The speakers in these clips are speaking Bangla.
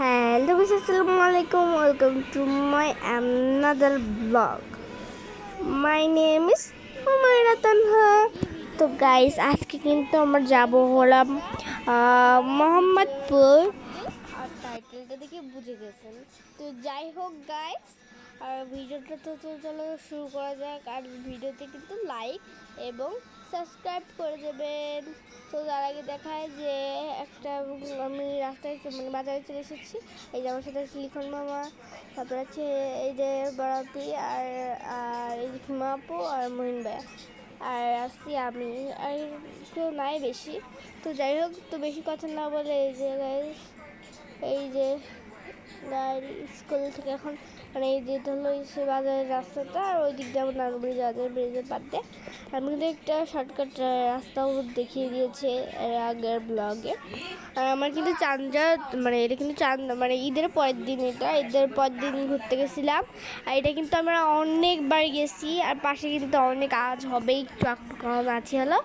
হ্যালো আসসালামু আলাইকুম welcome to my another blog my name is Humayra Tanha তো গাইস আজকে কিন্তু আমরা যাব হলাম মোহাম্মদপুর। আর টাইটেলটা দেখে বুঝে গেছেন। তো যাই হোক গাইস আর ভিডিওটা তো চলো শুরু করা যাক। আর ভিডিওতে কিন্তু লাইক এবং সাবস্ক্রাইব করে দেবেন। তো তার আগে দেখায় যে একটা আমি রাস্তায় মানে বাজারে চলে এসেছি। এই যে আমার সাথে আছে লিখন মামা, তারপর আছে এই যে বড়াপি আর আর এই যে আপু আর মহিন ভাইয়া। আর আসছি আমি, আর কেউ নাই বেশি। তো যাই হোক, তো বেশি কথা না বলে এই যে এই যে স্কুল থেকে এখন মানে এই যেটা হলো সে বাজারের রাস্তাটা আর ওই দিক দিয়ে আমার যাওয়া যায় ব্রিজের পাড়তে আমি কিন্তু একটা শর্টকাট রাস্তাও দেখিয়ে দিয়েছে আগের ব্লগে আর আমার কিন্তু চান্দা মানে এটা কিন্তু চাঁদ মানে ঈদের পরের দিন এটা, ঈদের পরের দিন ঘুরতে গেছিলাম। আর এটা কিন্তু আমরা অনেকবার গেছি, আর পাশে কিন্তু অনেক আজ হবে একটু কম আছে হলো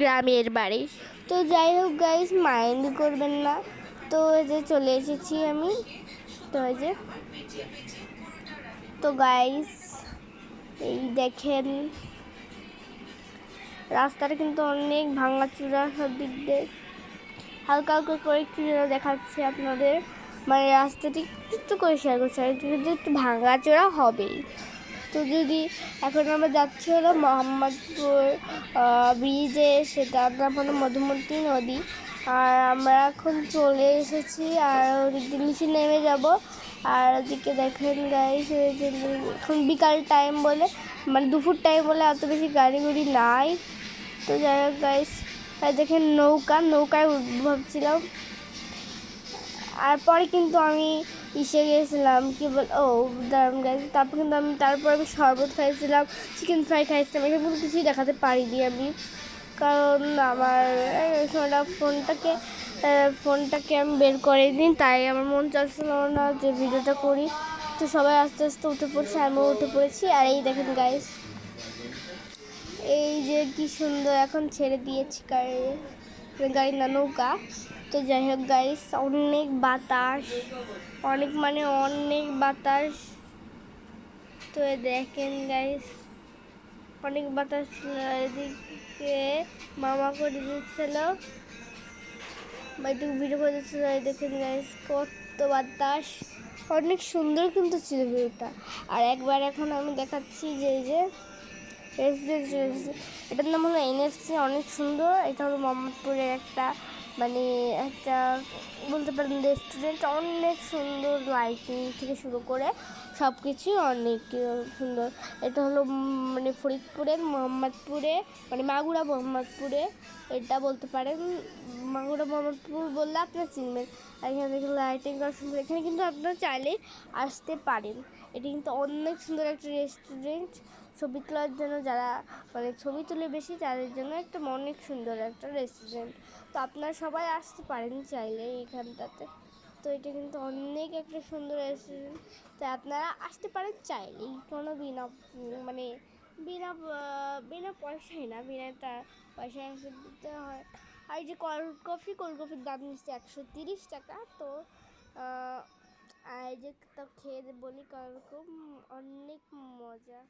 গ্রামের বাড়ি। তো যাই হোক গাইস মাইন্ড করবেন না। তো যে চলে এসেছি আমি। তো এই যে তো গাইস এই দেখেন, রাস্তাটা কিন্তু অনেক ভাঙাচোরা সব দিক দিয়ে। হালকা হালকা করে একটু দেখাচ্ছে আপনাদের। মানে রাস্তাটি একটু করে শেয়ার করছে, আর কিন্তু একটু ভাঙাচোরা হবেই। তো যদি এখন আমরা যাচ্ছি হলো মোহাম্মদপুর ব্রিজে সেটা আপনার মধুমতি নদী। আর আমরা এখন চলে এসেছি আর ওদিক নিচে নেমে যাব। আর ওদিকে দেখেন গাইস এখন বিকাল টাইম বলে মানে দুপুর টাইম বলে অত বেশি গাড়ি গুড়ি নাই। তো যাই হোক গাইস আর দেখেন নৌকা, নৌকায় ভাবছিলাম। আর পরে কিন্তু আমি ইসে গিয়েছিলাম কি বল, ও, দারুণ গাইস তারপর কিন্তু আমি, তারপর আমি শরবত খাইছিলাম চিকেন ফ্রাই খাইছিলাম, এসব কিন্তু কিছুই দেখাতে পারিনি আমি। কারণ আমার সময়টা ফোনটাকে ফোনটাকে আমি বের করে দিন তাই আমার মন চাচ্ছিল না যে ভিডিওটা করি। তো সবাই আস্তে আস্তে উঠে পড়ছে, আমিও উঠে পড়েছি। আর এই দেখেন গাইস এই যে কি সুন্দর এখন ছেড়ে দিয়েছি গাড়ি গাড়ি না, নৌকা। তো যাই হোক গাইস অনেক বাতাস, অনেক মানে অনেক বাতাস। তো দেখেন গাইস অনেক বাতাস এদিকে মামা করে দিচ্ছিল। একটু ভিডিও করে দিচ্ছিল দেখেন কত বাতাস। অনেক সুন্দর কিন্তু ছিল ভিউটা। আর একবার এখন আমি দেখাচ্ছি যে, এই যে এটার নাম হলো এনএফসি অনেক সুন্দর। এটা হলো মোহাম্মদপুরের একটা মানে একটা বলতে পারেন রেস্টুরেন্ট অনেক সুন্দর লাইটিং থেকে শুরু করে। সব কিছুই অনেক সুন্দর। এটা হলো মানে ফরিদপুরের মোহাম্মদপুরে মানে মাগুরা মোহাম্মদপুরে। এটা বলতে পারেন, মাগুরা মোহাম্মদপুর বললে আপনারা চিনবেন। এখানে দেখুন লাইটিং করা সুন্দর। এখানে কিন্তু আপনারা চাইলেই আসতে পারেন। এটি কিন্তু অনেক সুন্দর একটা রেস্টুরেন্ট ছবি তোলার জন্য যারা মানে ছবি তুলে বেশি, তাদের জন্য একটা অনেক সুন্দর একটা রেস্টুরেন্ট তো আপনারা সবাই আসতে পারেন চাইলে এইখানটাতে তো এটা কিন্তু অনেক একটা সুন্দর রেস্টুরেন্ট তো আপনারা আসতে পারেন চাইলেই কোনো বিনা মানে বিনা বিনা পয়সায় না, বিনা একটা পয়সায় হিসেব দিতে হয়। আর যে কোল্ড কফি কোল্ড কফির দাম নিচ্ছে একশো তিরিশ টাকা। তো আর যে তো খেয়ে বলি কারণ অনেক মজা।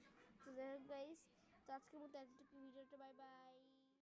তো যাই গাইস তো আজকের মতো এতটুকু ভিডিওটা বাই বাই